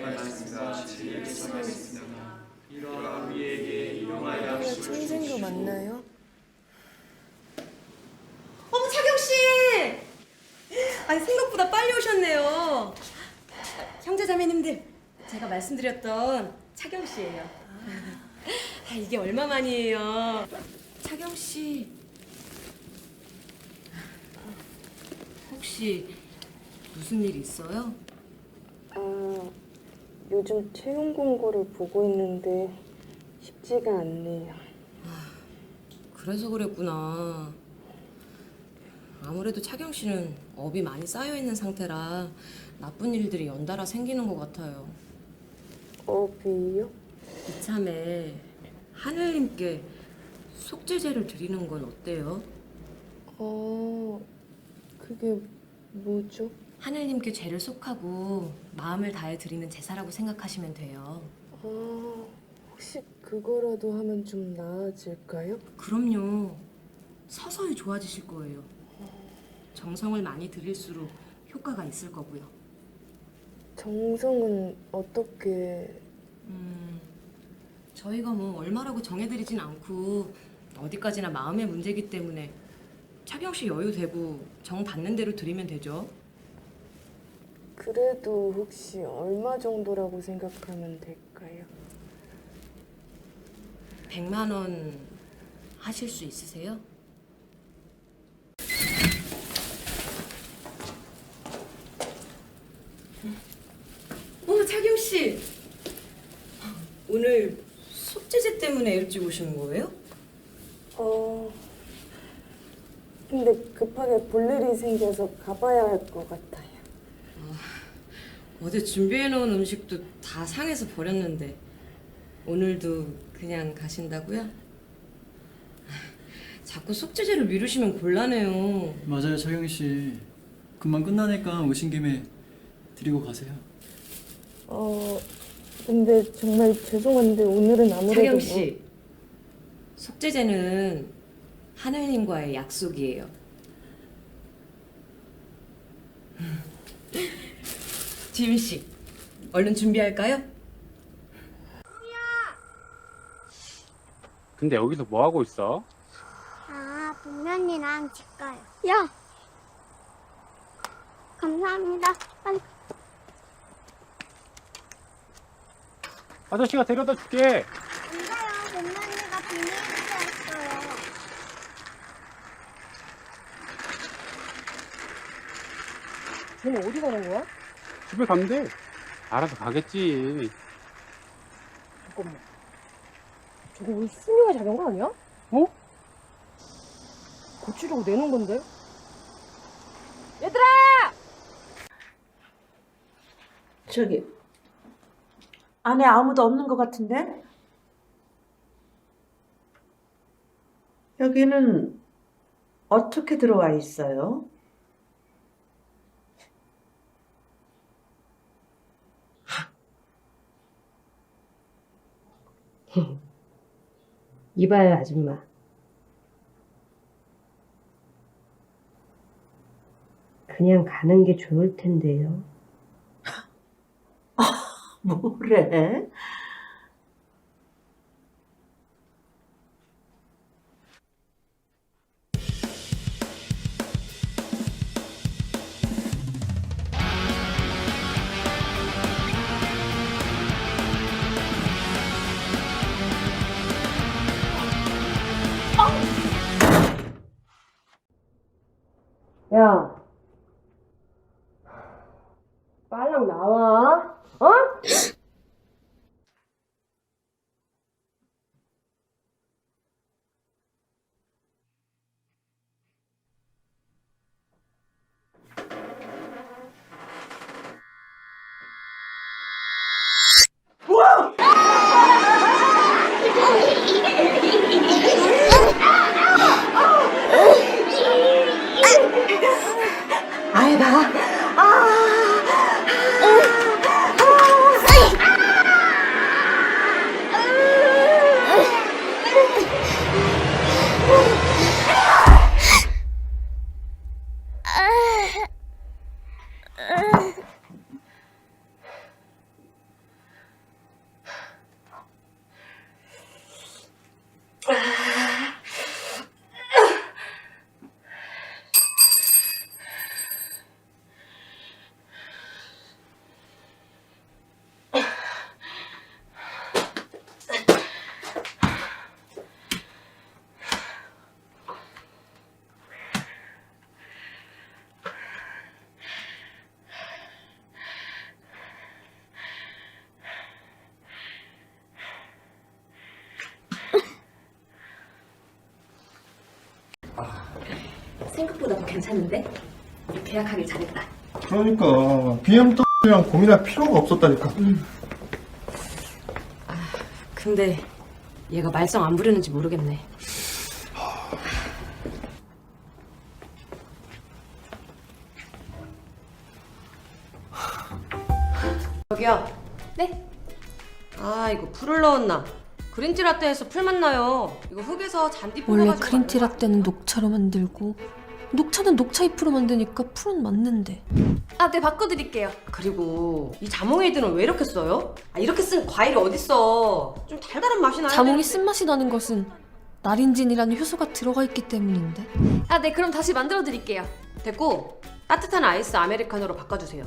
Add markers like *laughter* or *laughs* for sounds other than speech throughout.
말씀과 진리를 전하겠습니다. 이러한 우리에게 양식을 천생가 주시고 맞나요? 어머 차경 씨! 아니 생각보다 빨리 오셨네요. 형제 자매님들, 제가 말씀드렸던 차경 씨예요. 아, 이게 얼마 만이에요? 차경 씨, 혹시 무슨 일 있어요? 아, 요즘 채용 공고를 보고 있는데 쉽지가 않네요. 그래서 그랬구나. 아무래도 차경 씨는 업이 많이 쌓여 있는 상태라 나쁜 일들이 연달아 생기는 것 같아요. 업이요? 이참에 하늘님께 속죄제를 드리는 건 어때요? 어, 그게 뭐죠? 하늘님께 죄를 속하고 마음을 다해 드리는 제사라고 생각하시면 돼요. 아, 혹시 그거라도 하면 좀 나아질까요? 그럼요. 서서히 좋아지실 거예요. 정성을 많이 들일수록 효과가 있을 거고요. 정성은 어떻게... 음, 저희가 뭐 얼마라고 정해드리진 않고 어디까지나 마음의 문제이기 때문에 차경 씨 여유 되고 정 받는 대로 드리면 되죠. 그래도 혹시 얼마 정도라고 생각하면 될까요? 100만 원 하실 수 있으세요? 어, 차경 씨. 오늘 속죄제 때문에 일찍 오시는 거예요? 어... 근데 급하게 볼 일이 생겨서 가봐야 할 것 같아요. 어제 준비해 놓은 음식도 다 상해서 버렸는데 오늘도 그냥 가신다고요? 자꾸 속죄제를 미루시면 곤란해요. 맞아요, 차경 씨. 금방 끝나니까 오신 김에 드리고 가세요. 어... 근데 정말 죄송한데 오늘은 아무래도... 차경 뭐- 씨, 속죄제는 하늘님과의 약속이에요. 지윤 씨, 얼른 준비할까요? 근데 여기서 뭐 하고 있어? 아, 동면이랑 집 가요. 야! 감사합니다. 빨리. 아저씨가 데려다 줄게. 안 돼요. 동면이가 비밀이었어요. 쟤는 어디 가는 거야? 집에 가면 돼. 알아서 가겠지. 잠깐만. 저거 우리 수미가 작은 거 아니야? 어? 고치려고 내는 건데? 저기 안에 아무도 없는 것 같은데? 여기는 어떻게 들어와 있어요? *laughs* 이봐요, 아줌마. 그냥 가는 게 좋을 텐데요. *laughs* 뭐래? 야, 빨랑 나와. 어? 아이다. 생각보다 더 괜찮은데? 우리 계약하길 잘했다. 그러니까 BMW랑 고민할 필요가 없었다니까. 근데 얘가 말썽 안 부리는지 모르겠네. 저기요. 네? 아 이거 풀을 넣었나? 그린티 라떼에서 풀 맛나요. 이거 흙에서 잔디 원래 뽑아가지고 그린티 만든 라떼는 녹차로 만들고 녹차는 녹차 잎으로 만드니까 풀은 맞는데 아, 네, 바꿔드릴게요. 그리고 이 자몽에이드는 왜 이렇게 써요? 아 이렇게 쓴 과일이 어딨어? 좀 달달한 맛이 나야 자몽이. 쓴맛이 나는 것은 나린진이라는 효소가 들어가 있기 때문인데 아, 네, 그럼 다시 만들어드릴게요. 됐고 따뜻한 아이스 아메리카노로 바꿔주세요.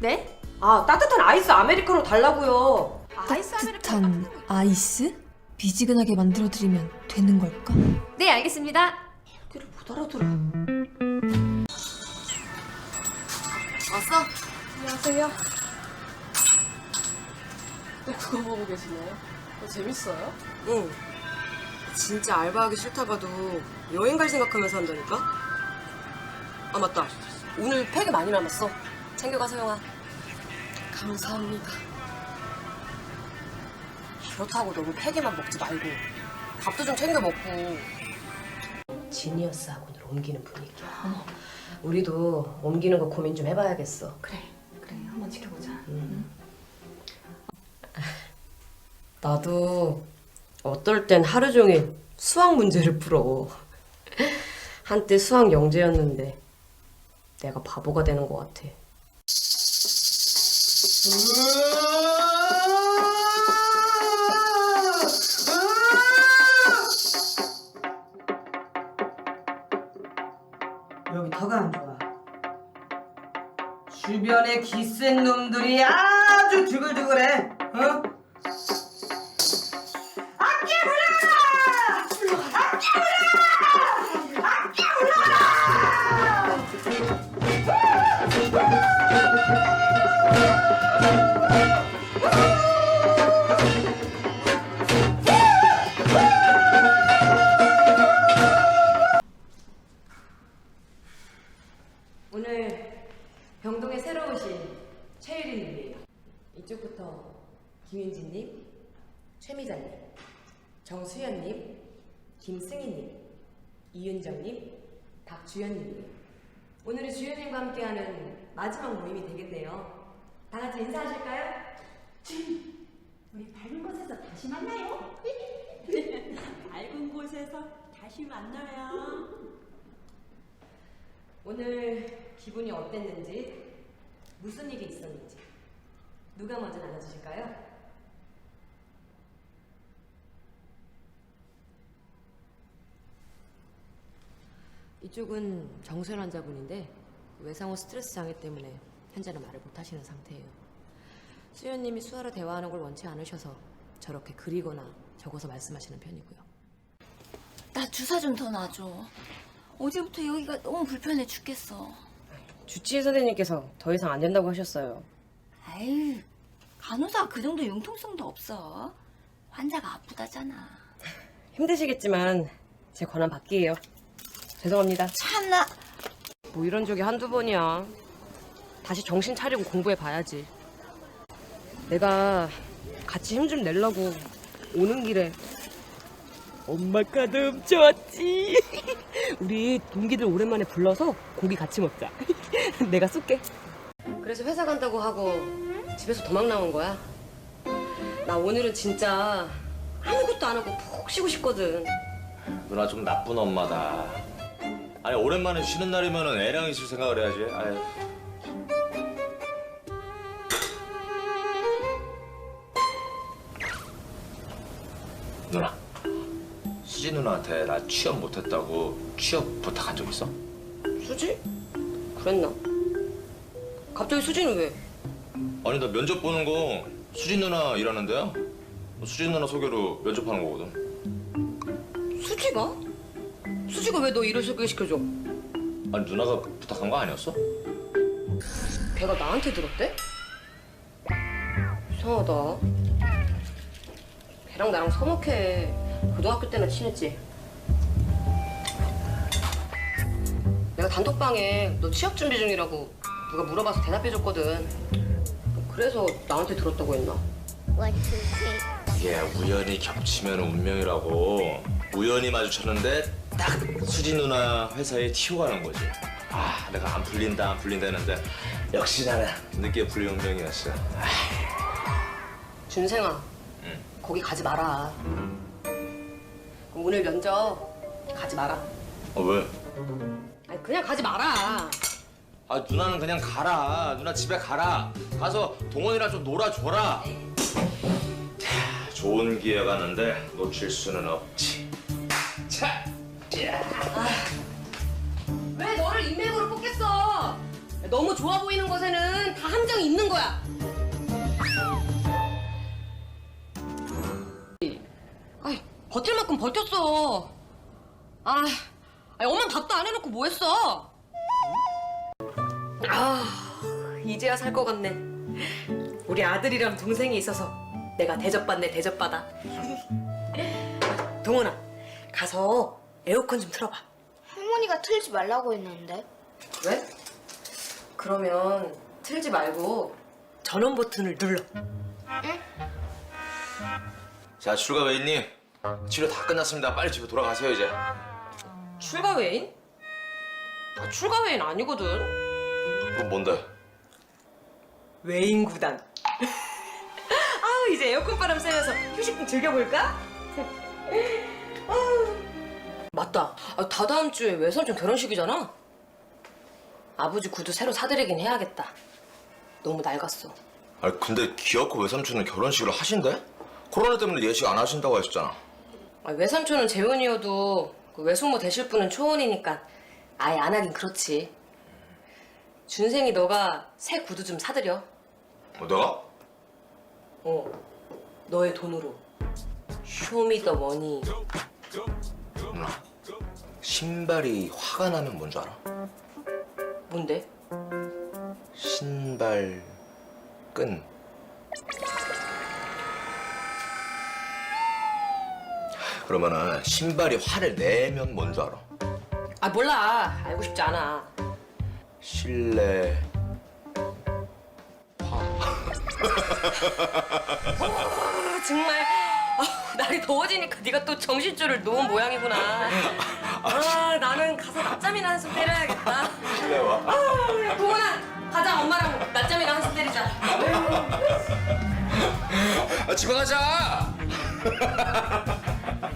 네? 아 따뜻한 아이스 아메리카노 달라고요. 아이스 아메리카노 따뜻한. 아이스? 미지근하게 만들어드리면 되는 걸까? 네, 알겠습니다. 알아들어. 왔어? 안녕하세요. 또 그거 보고 계시네요. 재밌어요? 응. 진짜 알바하기 싫다가도 여행 갈 생각하면서 한다니까? 아 맞다. 오늘 팩이 많이 남았어. 챙겨가 서영아. 감사합니다. 그렇다고 너무 팩에만 먹지 말고 밥도 좀 챙겨 먹고. 지니어스 학원으로 옮기는 분위기야. 우리도 옮기는 거 고민 좀 해봐야겠어. 그래, 그래, 한번 지켜보자. *laughs* 나도 어떨 땐 하루 종일 수학 문제를 풀어. *laughs* 한때 수학 영재였는데 내가 바보가 되는 것 같아. 여기 더가 안 좋아. 주변에 기센 놈들이 아주 드글드글해. 어? 주연님. 오늘은 주연님과 함께하는 마지막 모임이 되겠네요. 다 같이 인사하실까요? 우리 밝은 곳에서 다시 만나요. *laughs* 밝은 곳에서 다시 만나요. 오늘 기분이 어땠는지, 무슨 일이 있었는지 누가 먼저 나눠주실까요? 이쪽은 정수현 환자분인데 외상후 스트레스 장애 때문에 현재는 말을 못 하시는 상태예요. 수현님이 수화로 대화하는 걸 원치 않으셔서 저렇게 그리거나 적어서 말씀하시는 편이고요. 나 주사 좀 더 놔줘. 어제부터 여기가 너무 불편해 죽겠어. 주치의 선생님께서 더 이상 안 된다고 하셨어요. 아유, 간호사 그 정도 융통성도 없어. 환자가 아프다잖아. *laughs* 힘드시겠지만 제 권한 받기예요. 죄송합니다. 참나. 뭐 이런 적이 한두 번이야. 다시 정신 차리고 공부해 봐야지. 내가 같이 힘 좀 내려고 오는 길에 엄마 카드 훔쳐왔지. *laughs* 우리 동기들 오랜만에 불러서 고기 같이 먹자. *laughs* 내가 쏠게. 그래서 회사 간다고 하고 집에서 도망 나온 거야. 나 오늘은 진짜 아무것도 안 하고 푹 쉬고 싶거든. 누나 좀 나쁜 엄마다. 아니 오랜만에 쉬는 날이면은 애랑 있을 생각을 해야지. 아유. 누나, 수지 누나한테 나 취업 못했다고 취업 부탁한 적 있어? 수지? 그랬나? 갑자기 수지는 왜? 아니 나 면접 보는 거 수지 누나 일하는데요. 수지 누나 소개로 면접하는 거거든. 수지가? 수지가 왜너 일을 소개시켜줘? 아니 누나가 부탁한 거 아니었어? 걔가 나한테 들었대? 이상하다. 걔랑 나랑 서먹해. 고등학교 때나 친했지. 내가 단톡방에 너 취업 준비 중이라고 누가 물어봐서 대답해줬거든. 그래서 나한테 들었다고 했나? Y2K. 이게 우연히 겹치면 운명이라고 우연히 마주쳤는데 딱 수지 누나 회사에 튀어가는 거지 아 내가 안 풀린다 안 풀린다 했는데 역시 나는 늦게 풀린 운명이었어 준생아, 응. 거기 가지 마라. 오늘 면접 가지 마라. 어 왜? 아니 그냥 가지 마라. 아 누나는 그냥 가라 누나 집에 가라 가서 동원이랑 좀 놀아줘라 자, 좋은 기회가 왔는데 놓칠 수는 없지 자, 왜 너를 인맥으로 뽑겠어? 너무 좋아 보이는 것에는 다 함정이 있는 거야. 아이, 버틸 만큼 버텼어. 아, 아니, 엄마 밥도 안 해놓고 뭐 했어? 아, 이제야 살 것 같네. 우리 아들이랑 동생이 있어서 내가 대접받네, 대접받아. 동훈아, 가서 에어컨 좀 틀어봐. 할머니가 틀지 말라고 했는데. 왜? 그러면 틀지 말고 전원 버튼을 눌러. 자 출가 외인님 치료 다 끝났습니다 빨리 집에 돌아가세요 이제 출가 외인? 아, 출가 외인 아니거든. 그건 뭔데? 외인 구단. *laughs* 아우 이제 에어컨 바람 쐬면서 휴식 좀 즐겨볼까? *laughs* 아우. 맞다. 아, 다다음 주에 외삼촌 결혼식이잖아. 아버지 구두 새로 사드리긴 해야겠다. 너무 낡았어. 아니 근데 기어코 외삼촌은 결혼식을 하신대? 코로나 때문에 예식 안 하신다고 하셨잖아 아, 외삼촌은 재혼이어도 그 외숙모 되실 분은 초혼이니까 아예 안 하긴 그렇지. 준생이 너가 새 구두 좀 사드려. 어, 내가? 어, 너의 돈으로. 쇼미더머니. 신발이 화가 나면 뭔 줄 알아? 뭔데? 신발 끈 그러면은 신발이 화를 내면 뭔 줄 알아? 아 몰라. 알고 싶지 않아. 실내 아, *laughs* 정말 아, *laughs* 날이 더워지니까 네가 또 정신줄을 놓은 모양이구나. 아 나는 가서 낮잠이나 한숨 때려야겠다. 실내화 아, 동원아 가자 엄마랑 낮잠이나 한숨 때리자. 아, 집에 가자